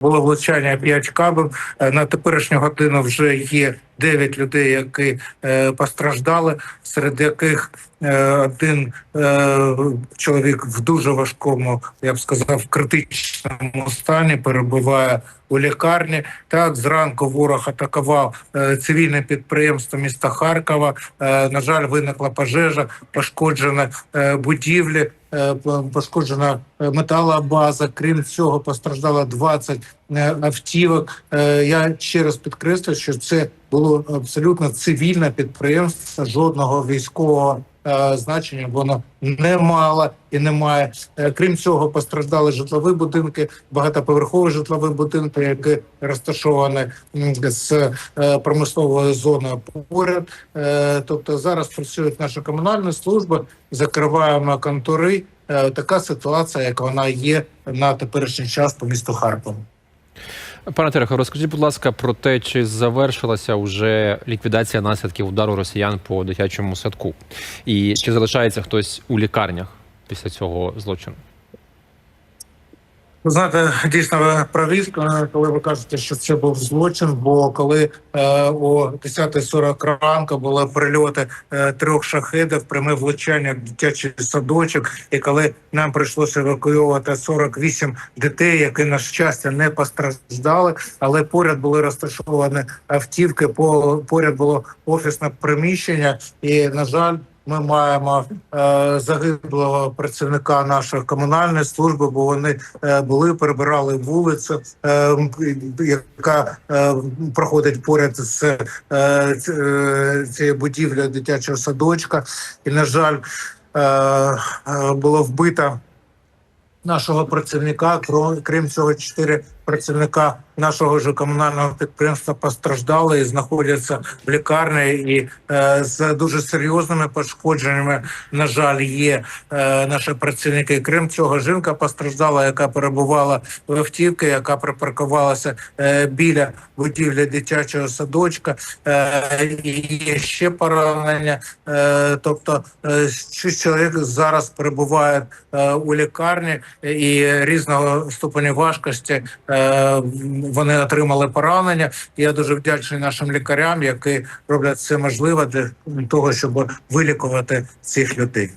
було влучання 5 кабів. Е, На теперішню годину вже є 9 людей, які е, постраждали, серед яких е, один чоловік в дуже важкому, я б сказав, критичному стані перебуває у лікарні. Так, зранку ворог атакував цивільне підприємство міста Харкова. На жаль, виникла пожежа, пошкоджені будівлі. Е, по- Пошкоджена е, металобаза. Крім цього, постраждало 20 е, автівок. Я ще раз підкреслюю, що це було абсолютно цивільне підприємство, жодного військового значення воно не мало і не має. Е, Крім цього, постраждали житлові будинки, багатоповерхові житлові будинки, які розташовані з е, промисловою зоною поряд. Е, Тобто зараз працюють наші комунальні служби, закриваємо контори. Е, Така ситуація, як вона є на теперішній час по місту Харкову. Пане Терехо, розкажіть, будь ласка, про те, чи завершилася вже ліквідація наслідків удару росіян по дитячому садку, і чи залишається хтось у лікарнях після цього злочину? Ви знаєте, дійсно ви праві, коли ви кажете, що це був злочин. Бо коли е, о 10.40 ранку були прильоти е, трьох шахедів, пряме влучання в дитячий садочок, і коли нам прийшлося евакуювати 48 дітей, які на щастя не постраждали, але поряд були розташовані автівки, по поряд було офісне приміщення, і на жаль. Ми маємо е, загиблого працівника нашої комунальної служби, бо вони е, були перебирали вулицю, е, яка е, проходить поряд з е, е, цією будівлею дитячого садочка. І, на жаль, е, е, було вбито нашого працівника. Крім цього, чотири працівника нашого ж комунального підприємства постраждали і знаходяться в лікарні. І е, з дуже серйозними пошкодженнями, на жаль, є е, наші працівники. Крім цього, жінка постраждала, яка перебувала в автівці, яка припаркувалася е, біля будівлі дитячого садочка. Е, є ще поранення. Е, тобто, е, шість чоловік зараз перебувають е, у лікарні і різного ступеню важкості. Е, вони отримали поранення. Я дуже вдячний нашим лікарям, які роблять все можливе для того, щоб вилікувати цих людей.